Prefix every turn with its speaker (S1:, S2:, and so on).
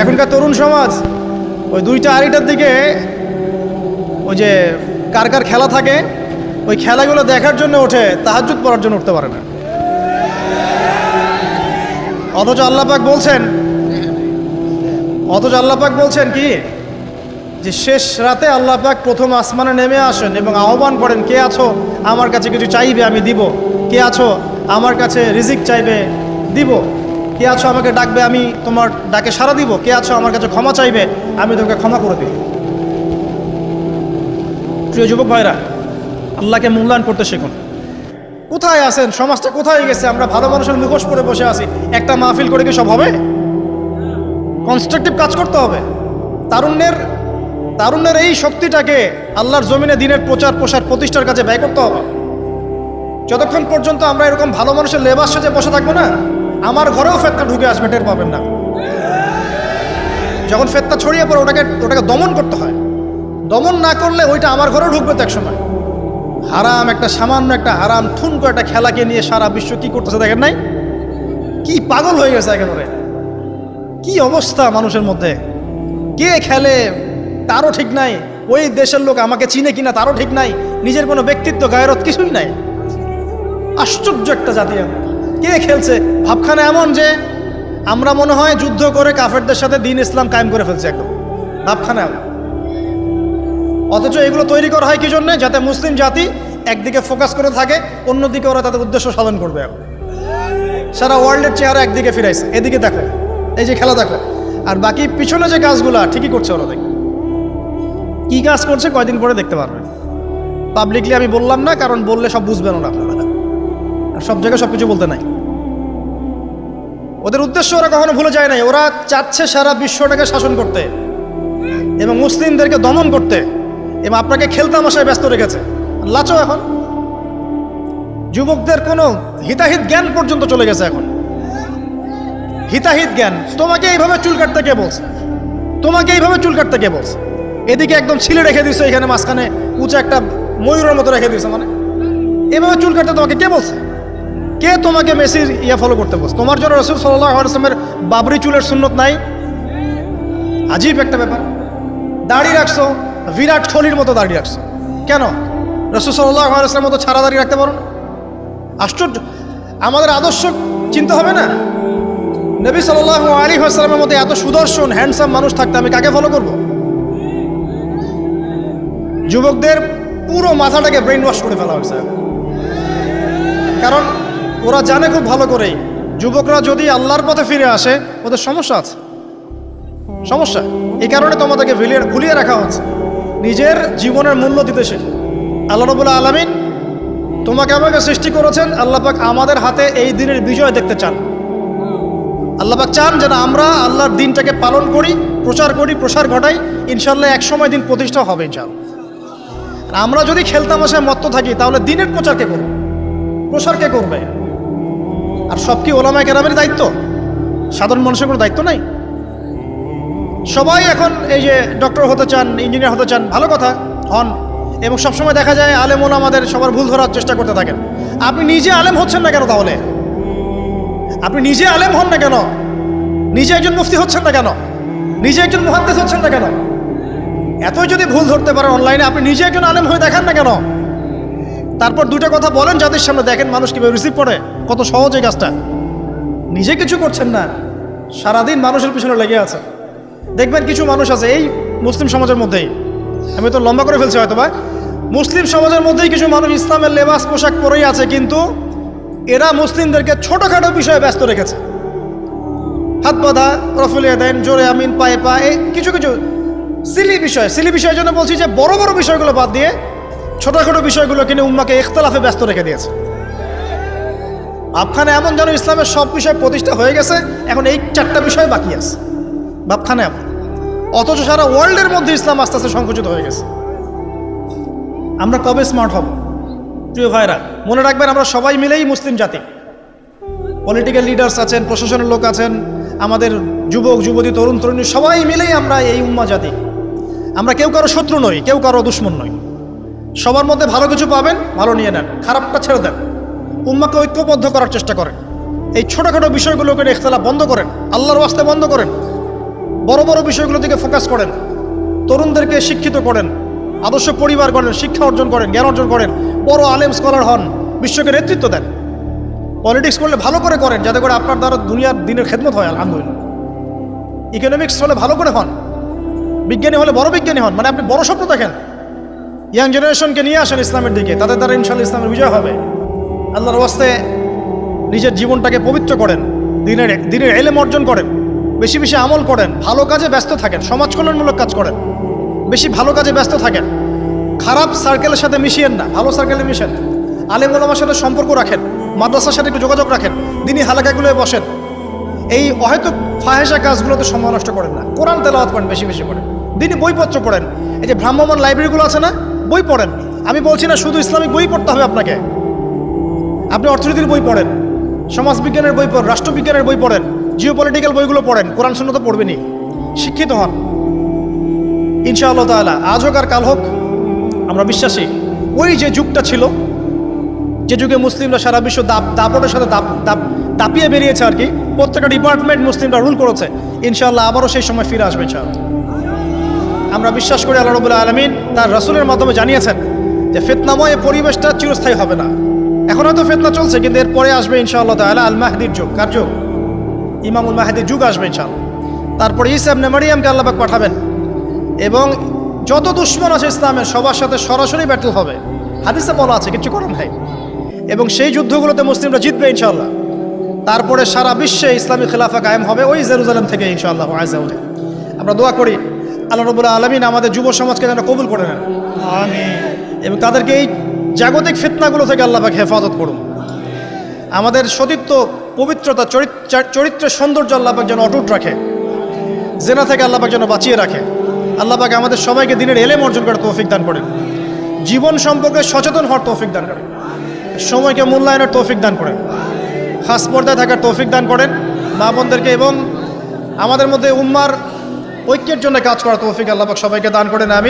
S1: এখনকার তরুণ সমাজ, ওই দুইটা আড়াইটার দিকে ওই যে কার কার খেলা থাকে, ওই খেলাগুলো দেখার জন্য ওঠে তাহাজুদ পড়ার জন্য উঠতে পারে না। অথচ আল্লাপাক বলছেন, অথচ আল্লাপাক বলছেন কি? যে শেষ রাতে আল্লাপাক প্রথম আসমানে নেমে আসেন এবং আহ্বান করেন, কে আছো? আমার কাছে কিছু চাইবে, আমি দিব। কে আছো? আমার কাছে রিজিক চাইবে, দিব। কে আছো আমাকে ডাকবে, আমি তোমার ডাকে সাড়া দিব। কে আছো আমার কাছে ক্ষমা চাইবে, আমি তোমাকে ক্ষমা করে দিব। প্রিয় যুবক ভাইরা, আল্লাহকে মূল্যায়ন করতে শিখুন। কোথায় আছেন? সমাজটা কোথায় গেছে? আমরা ভালো মানুষের মুখোশ পরে বসে আছি। একটা মাহফিল করে কি সব হবে? কনস্ট্রাকটিভ কাজ করতে হবে। তারুণ্যের তারুণ্যের এই শক্তিটাকে আল্লাহর জমিনে দিনের প্রচার, প্রসার, প্রতিষ্ঠার কাছে ব্যয় করতে হবে। যতক্ষণ পর্যন্ত আমরা এরকম ভালো মানুষের লেবাস সেজে বসে থাকব না আমার ঘরেও ফেতনা ঢুকে আসবে, টের পাবেন না। যখন ফেতনা ছড়িয়ে পড়ে, ওটাকে ওটাকে দমন করতে হয়। দমন না করলে ওইটা আমার ঘরেও ঢুকবে তো এক সময় হারাম একটা সামান্য একটা হারাম ঠুনকো একটা খেলাকে নিয়ে সারা বিশ্ব কি করতেছে দেখেন নাই? কি পাগল হয়ে গেছে একেবারে। কি অবস্থা মানুষের মধ্যে। কে খেলে তারও ঠিক নাই। ওই দেশের লোক আমাকে চিনে কিনা তারও ঠিক নাই। নিজের কোনো ব্যক্তিত্ব গায়রত কিছুই নাই। আশ্চর্য একটা জাতি আমরা। কে খেলছে? ভাবখানা এমন যে আমরা মনে হয় যুদ্ধ করে কাফেরদের সাথে দিন ইসলাম কায়েম করে ফেলছে একদম। ভাবখানা এমন। অথচ এগুলো তৈরি করা হয় কি জন্যে? যাতে মুসলিম জাতি একদিকে ফোকাস করে থাকে, অন্যদিকে ওরা তাদের উদ্দেশ্য সাধন করবে এখন। সারা ওয়ার্ল্ডের চেহারা একদিকে ফিরাইছে। এদিকে দেখো, এই যে খেলা দেখো। আর বাকি পিছনে যে কাজগুলা ঠিকই করছে ওরা দেখো কি কাজ করছে কয়দিন পরে দেখতে পারবেন পাবলিকলি আমি বললাম না, কারণ বললে সব বুঝবেন না আপনারা। সব জায়গায় সব কিছু বলতে নাই। ওদের উদ্দেশ্য ওরা কখনো ভুলে যায় নাই। ওরা চাচ্ছে সারা বিশ্বটাকে শাসন করতে এবং মুসলিমদেরকে দমন করতে এবং আপনাকে খেলতামশায় ব্যস্ত রেখেছে। লাচো এখন। যুবকদের কোনো হিতাহিত জ্ঞান পর্যন্ত চলে গেছে এখন। হিতাহিত জ্ঞান। তোমাকে এইভাবে চুল কাটতে কে বলছে? তোমাকে এইভাবে চুল কাটতে কে বলছে? এদিকে একদম ছিলে রেখে দিছে এখানে মাঝখানে উঁচু একটা ময়ূরের মতো রেখে দিছে মানে। এভাবে চুল কাটতে তোমাকে কে বলছে? কে তোমাকে মেসির ইয়া ফলো করতে বস তোমার জন্য রসুল সাল্লাহ আসলামের বাবরি চুলের সুন্নত নাই? আজীব একটা ব্যাপার। দাড়ি রাখছো, বিরাট কোহলির মতো দাড়ি রাখছো। কেন? রসুল সাল্লাহ আসলামের মতো ছাড়া দাড়ি রাখতে পারো না? আশ্চর্য। আমাদের আদর্শ চিন্তা হবে না? নবী সাল্লাহ আলী আসসালামের মতো এত সুদর্শন হ্যান্ডসাম মানুষ থাকতে আমি কাকে ফলো করব? যুবকদের পুরো মাথাটাকে ব্রেন ওয়াশ করে ফেলা হয়েছে। কারণ ওরা জানে খুব ভালো করেই। যুবকরা যদি আল্লাহর পথে ফিরে আসে, ওদের সমস্যা আছে। সমস্যা। এই কারণে তোমাদেরকে ভুলিয়ে ভুলিয়ে রাখা হচ্ছে। নিজের জীবনের মূল্য দিতে শেখো। আল্লাহ রবুল্লা আলমিন তোমাকে আমাকে সৃষ্টি করেছেন। আল্লাহ পাক আমাদের হাতে এই দিনের বিজয় দেখতে চান। আল্লাহ পাক চান যেন আমরা আল্লাহর দিনটাকে পালন করি, প্রচার করি, প্রসার ঘটাই। ইনশাল্লাহ এক সময় দিন প্রতিষ্ঠা হবে ইনশাল্লাহ আর আমরা যদি খেলতাম খেলতামাশায় মত্ত থাকি, তাহলে দিনের প্রচার কে করবে? প্রসার কে করবে? আর সব কি ওলামায় কেরামের দায়িত্ব? সাধারণ মানুষের কোনো দায়িত্ব নাই? সবাই এখন এই যে ডক্টর হতে চান, ইঞ্জিনিয়ার হতে চান, ভালো কথা, হন। এবং সবসময় দেখা যায় আলেম আমাদের সবার ভুল ধরার চেষ্টা করতে থাকেন। আপনি নিজে আলেম হচ্ছেন না কেন তাহলে? আপনি নিজে আলেম হন না কেন? নিজে একজন মুফতি হচ্ছেন না কেন? নিজে একজন মুহাদ্দেস হচ্ছেন না কেন? এতই যদি ভুল ধরতে পারেন, অনলাইনে আপনি নিজে একজন আলেম হয়ে দেখান না কেন? তারপর দুটো কথা বলেন, যাদের সামনে দেখেন মানুষ কীভাবে রিসিভ করে। কত সহজ কাজটা। নিজে কিছু করছেন না, সারাদিন মানুষের পিছনে লেগে আছে। দেখবেন কিছু মানুষ আছে, এই মুসলিম সমাজের মধ্যেই। আমি তো লম্বা করে ফেলছি হয়তো বা। মুসলিম সমাজের মধ্যেই কিছু মানুষ ইসলামের লেবাস পোশাক পরেই আছে, কিন্তু এরা মুসলিমদেরকে ছোটোখাটো বিষয়ে ব্যস্ত রেখেছে। হাত বাঁধা, রফুলিয়া দেন, জোরে আমিন, পায়ে পা, এই কিছু কিছু। সিলি বিষয় সিলি বিষয়ের জন্য বলছি যে, বড় বড় বিষয়গুলো বাদ দিয়ে ছোটোখাটো বিষয়গুলো কিনে উম্মাকে ইখতলাফে ব্যস্ত রেখে দিয়েছে। ভাবখানে এমন যেন ইসলামের সব বিষয় প্রতিষ্ঠা হয়ে গেছে, এখন এই চারটা বিষয় বাকি আছে। ভাবখানে এমন। অথচ সারা ওয়ার্ল্ডের মধ্যে ইসলাম আস্তে আস্তে সংকুচিত হয়ে গেছে। আমরা কবে স্মার্ট হব? প্রিয় ভাইরা, মনে রাখবেন আমরা সবাই মিলেই মুসলিম জাতি। পলিটিক্যাল লিডার্স আছেন, প্রশাসনের লোক আছেন, আমাদের যুবক, যুবতী, তরুণ, তরুণী, সবাই মিলেই আমরা এই উম্মা জাতি। আমরা কেউ কারও শত্রু নই, কেউ কারও দুশ্মন নই। সবার মধ্যে ভালো কিছু পাবেন, ভালো নিয়ে নেন, খারাপটা ছেড়ে দেন। উম্মাকে ঐক্যবদ্ধ করার চেষ্টা করেন। এই ছোটোখাটো বিষয়গুলোকে ইখতলাফ বন্ধ করেন, আল্লাহর ওয়াস্তে বন্ধ করেন। বড় বড় বিষয়গুলোর দিকে ফোকাস করেন। তরুণদেরকে শিক্ষিত করেন, আদর্শ পরিবার করেন শিক্ষা অর্জন করেন, জ্ঞান অর্জন করেন, বড় আলেম স্কলার হন, বিশ্বকে নেতৃত্ব দেন। পলিটিক্স করলে ভালো করে করেন, যাতে করে আপনার দ্বারা দুনিয়ার দিনের খেদমত হয়, আলহামদুলিল্লাহ। ইকোনমিক্স হলে ভালো করে হন, বিজ্ঞানী হলে বড় বিজ্ঞানী হন মানে আপনি বড় স্বপ্ন দেখেন। ইয়াং জেনারেশনকে নিয়ে আসেন ইসলামের দিকে। তাদের দ্বারা ইনশাল্লাহ ইসলামের বিজয় হবে। আল্লাহর ওয়াস্তে নিজের জীবনটাকে পবিত্র করেন, দিনের দিনের এলেম অর্জন করেন, বেশি বেশি আমল করেন, ভালো কাজে ব্যস্ত থাকেন, সমাজ কল্যাণমূলক কাজ করেন, বেশি ভালো কাজে ব্যস্ত থাকেন। খারাপ সার্কেলের সাথে মিশিয়েন না, ভালো সার্কেলে মিশেন। আলেম ওলামার সাথে সম্পর্ক রাখেন, মাদ্রাসার সাথে একটু যোগাযোগ রাখেন দিনই হালাকাগুলোয় বসেন। এই অহেতুক ফাহেসা কাজগুলোতে সময় নষ্ট করেন না। কোরআন তেলাওয়াত করেন বেশি বেশি করে। দিনই বইপত্র পড়েন। এই যে ভ্রাম্যমান লাইব্রেরিগুলো আছে না বই পড়েন। আমি বলছি না শুধু ইসলামিক বই পড়তে হবে আপনাকে। আপনি অর্থনীতির বই পড়েন, সমাজবিজ্ঞানের বই পড়েন, রাষ্ট্রবিজ্ঞানের বই পড়েন জিও পলিটিক্যাল বইগুলো পড়েন, কোরআন শূন্য তো পড়বেনই। শিক্ষিত হন। ইনশাআল্লাহ তাআলা, আজ হোক আর কাল হোক, আমরা বিশ্বাসী। ওই যে যুগটা ছিল, যে যুগে মুসলিমরা সারা বিশ্ব দাপ, দাপটের সাথে দাপ দাপ, দাপিয়ে বেরিয়েছে আর কি, প্রত্যেকটা ডিপার্টমেন্ট মুসলিমরা রুল করেছে। ইনশাআল্লাহ আবারও সেই সময় ফিরে আসবে, ইনশাআল্লাহ। আমরা বিশ্বাস করি আল্লাহ রবুল্লাহ আলমিন তার রসুলের মাধ্যমে জানিয়েছেন যে ফেতনাময় পরিবেশটা চিরস্থায়ী হবে না। এখন হয়তো ফেতনা চলছে, কিন্তু এরপরে আসবে ইনশাআল্লাহ তাহলে আল মাহদির যুগ। কার যুগ? ইমামুল মাহাদির যুগ আসবে ইনশাআল্লাহ। তারপরে ইসাব নেমারিয়ামকে আল্লাহবাক পাঠাবেন। এবং যত দুশ্মন আছে ইসলামের, সবার সাথে সরাসরি ব্যাটল হবে। হাদিসে বলা আছে, কিছু করার নাই। এবং সেই যুদ্ধগুলোতে মুসলিমরা জিতবে ইনশাআল্লাহ। তারপরে সারা বিশ্বে ইসলামী খেলাফা কায়েম হবে ওই জেরুজালেম থেকে ইনশাআল্লাহ আজাউলে আমরা দোয়া করি আল্লাহ রবুল্লাহ আলমিন আমাদের যুব সমাজকে যেন কবুল করে নেন। এবং তাদেরকে এই জাগতিক ফিতনাগুলো থেকে আল্লাহবাক হেফাজত করুন। আমাদের সতীত্ব পবিত্রতা চরিত্র- চরিত্রের সৌন্দর্য আল্লাহবাক যেন অটুট রাখে। জেনা থেকে আল্লাহবাক যেন বাঁচিয়ে রাখে। আল্লাহবাক আমাদের সবাইকে দিনের এলেম অর্জন করে তৌফিক দান করেন। জীবন সম্পর্কে সচেতন হওয়ার তৌফিক দান করেন। সময়কে মূল্যায়নের তৌফিক দান করেন। খাস পর্দায় থাকার তৌফিক দান করেন। মা বোনদেরকে এবং আমাদের মধ্যে উম্মার ঐক্যের জন্য কাজ করার তৌফিক আল্লাহ সবাইকে দান করে আমিন।